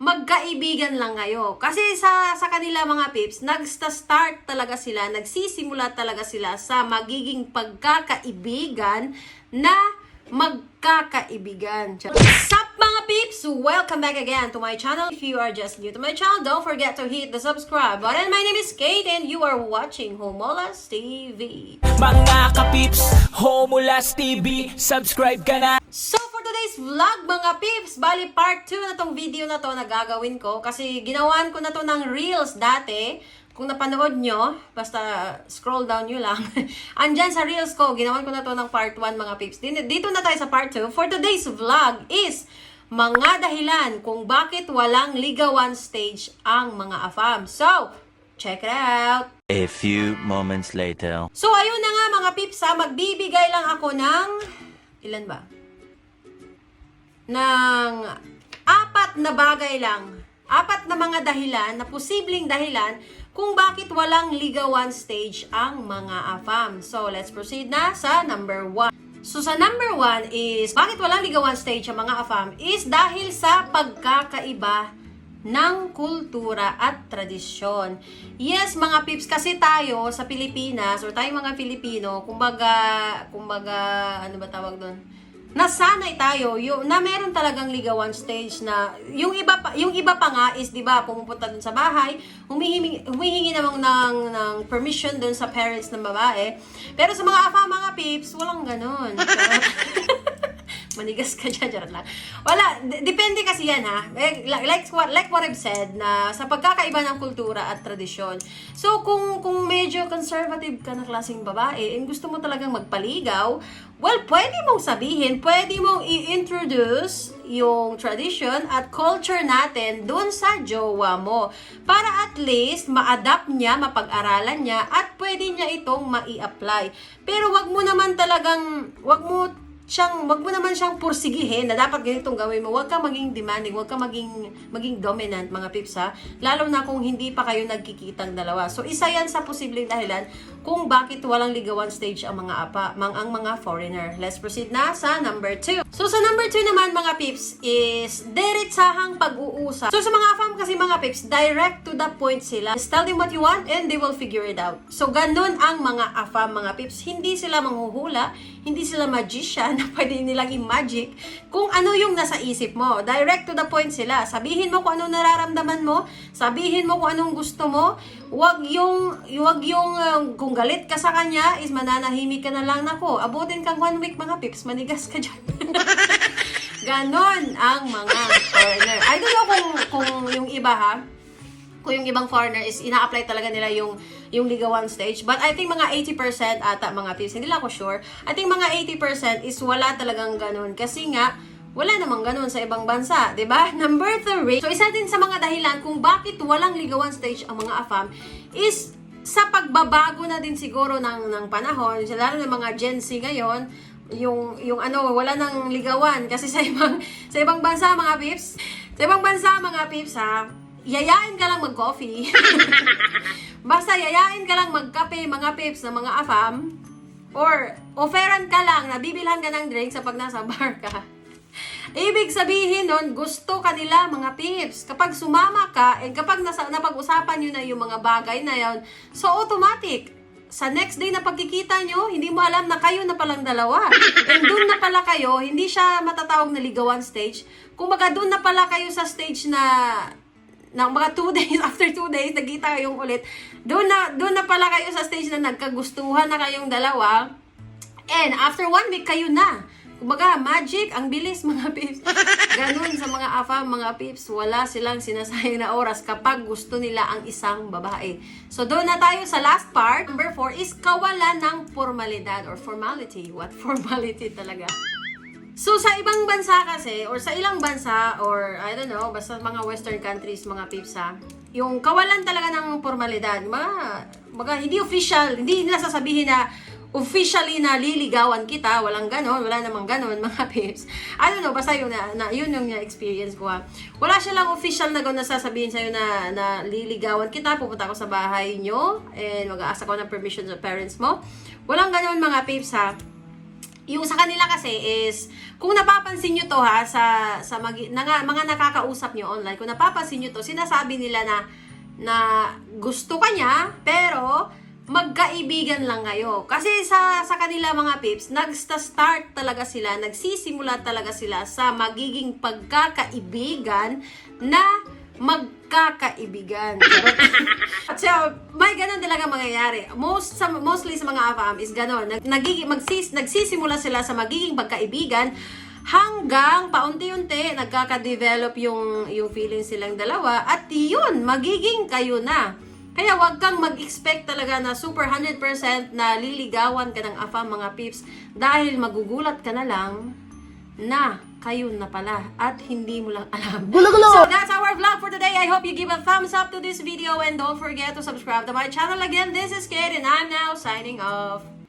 magkaibigan lang kayo. Kasi sa, sa kanila mga pips, nagsta-start talaga sila, nagsisimula talaga sila sa magiging pagkakaibigan na magkakaibigan. Sup mga peeps? Welcome back again to my channel. If you are just new to my channel, don't forget to hit the subscribe button. My name is Kate and you are watching Homolas TV. Mga kapips, Homulas TV, subscribe ka na So today's vlog mga peeps, bali part 2 na tong video na to na gagawin ko kasi ginawan ko na to ng reels dati. Kung napanood nyo, basta scroll down nyo lang. Andyan sa reels ko, ginawan ko na to ng part 1 mga peeps. Dito na tayo sa part 2. For today's vlog is mga dahilan kung bakit walang ligawan stage ang mga AFAM. So, check it out! A few moments later. So, ayun na nga mga pips ha, magbibigay lang ako ng, ilan ba? Ng apat na bagay lang. Apat na mga dahilan, na posibleng dahilan, kung bakit walang ligawan stage ang mga AFAM. So, let's proceed na sa number one. So, sa number one is, bakit walang ligawan stage ang mga AFAM is dahil sa pagkakaiba ng kultura at tradisyon. Yes, mga pips, kasi tayo sa Pilipinas, or tayong mga Pilipino, kumbaga, kumbaga, ano ba tawag doon? Nasanay tayo yung na meron talagang ligawan stage na yung iba pa yung iba pa nga is 'di ba pumupunta dun sa bahay humihingi humihingi namang ng ng permission dun sa parents ng babae. Pero sa mga afa mga pips walang ganun manigas ka dyan, charot lang. Wala, depende kasi yan ha. Eh, Like, like, what, like what I've said, na sa pagkakaiba ng kultura at tradisyon. So, kung, kung medyo conservative ka na klaseng babae, and gusto mo talagang magpaligaw, well, pwede mong sabihin, pwede mong i-introduce yung tradition at culture natin dun sa jowa mo. Para at least, ma-adapt niya, mapag-aralan niya, at pwede niya itong mai-apply. Pero wag mo naman talagang, wag mo siyang, wag mo naman siyang pursigihin na dapat ganitong gawin mo. Wag ka maging demanding, wag ka maging, maging dominant, mga pips ha. Lalo na kung hindi pa kayo nagkikitang dalawa. So, isa yan sa posibleng dahilan kung bakit walang ligawan stage ang mga apa, mang, ang mga foreigner. Let's proceed na sa number 2. So, sa number 2 naman, mga pips, is diretsahang pag-uusap. So, sa mga afam kasi, mga pips, direct to the point sila. Just tell them what you want and they will figure it out. So, ganun ang mga afam, mga pips. Hindi sila manghuhula, hindi sila magician na pwede nilang i-magic kung ano yung nasa isip mo. Direct to the point sila. Sabihin mo kung ano nararamdaman mo, sabihin mo kung anong gusto mo. Wag yung, wag yung uh, kung galit ka sa kanya is mananahimik ka na lang nako. Abutin kang one week mga pips, manigas ka dyan. Ganon ang mga foreigner. I don't know kung, kung yung iba ha, kung yung ibang foreigner is ina-apply talaga nila yung yung ligawan stage. But I think mga 80% ata mga pips, hindi lang ako sure. I think mga 80% is wala talagang ganun. Kasi nga, wala namang ganun sa ibang bansa, 'di ba? Number 3. So isa din sa mga dahilan kung bakit walang ligawan stage ang mga AFAM is sa pagbabago na din siguro ng ng panahon, lalo ng mga Gen Z ngayon, yung yung ano wala nang ligawan kasi sa ibang sa ibang bansa mga pips sa ibang bansa mga pips ha yayain ka lang mag-coffee basta yayain ka lang magkape mga pips ng mga afam or offeran ka lang na bibilhan ka ng drink sa pag nasa bar ka Ibig sabihin nun, gusto kanila mga pips. Kapag sumama ka, and kapag nasa, napag-usapan nyo na yung mga bagay na yon so automatic, sa next day na pagkikita nyo, hindi mo alam na kayo na palang dalawa. And doon na pala kayo, hindi siya matatawag na ligawan stage. Kung baga doon na pala kayo sa stage na ng mga two days, after two days, nagkita kayong ulit. Doon na, doon na pala kayo sa stage na nagkagustuhan na kayong dalawa. And after one week, kayo na. Kumbaga, magic, ang bilis mga pips. Ganun sa mga afa, mga pips, wala silang sinasayang na oras kapag gusto nila ang isang babae. So, doon na tayo sa last part. Number four is kawalan ng formalidad or formality. What formality talaga? So, sa ibang bansa kasi, or sa ilang bansa, or I don't know, basta mga western countries, mga pips ha, yung kawalan talaga ng formalidad, mga, mga hindi official, hindi nila sasabihin na officially na liligawan kita, walang ganon, wala namang ganon, mga pips. I don't know, basta yun, na, na, yun yung experience ko ha. Wala siya lang official na gano'n na sasabihin sa'yo na, na liligawan kita, pupunta ako sa bahay nyo, and mag-aasa ko ng permission sa parents mo. Walang ganon mga pips ha. Yung sa kanila kasi is, kung napapansin nyo to ha, sa, sa magi- na, mga nakakausap nyo online, kung napapansin nyo to, sinasabi nila na, na gusto ka niya, pero magkaibigan lang kayo. Kasi sa, sa kanila mga pips, nagsta-start talaga sila, nagsisimula talaga sila sa magiging pagkakaibigan na magkakaibigan. so, may ganun talaga mangyayari. Most, sa, mostly sa mga AFAM is ganun. Nag, nagiging, magsis, nagsisimula sila sa magiging pagkaibigan hanggang paunti-unti nagkaka-develop yung, yung feelings silang dalawa at yun, magiging kayo na. Kaya wag kang mag-expect talaga na super 100% na liligawan ka ng AFAM mga pips dahil magugulat ka na lang na kayo na pala at hindi mo lang alam. So that's our vlog for today. I hope you give a thumbs up to this video and don't forget to subscribe to my channel again. This is Kate and I'm now signing off.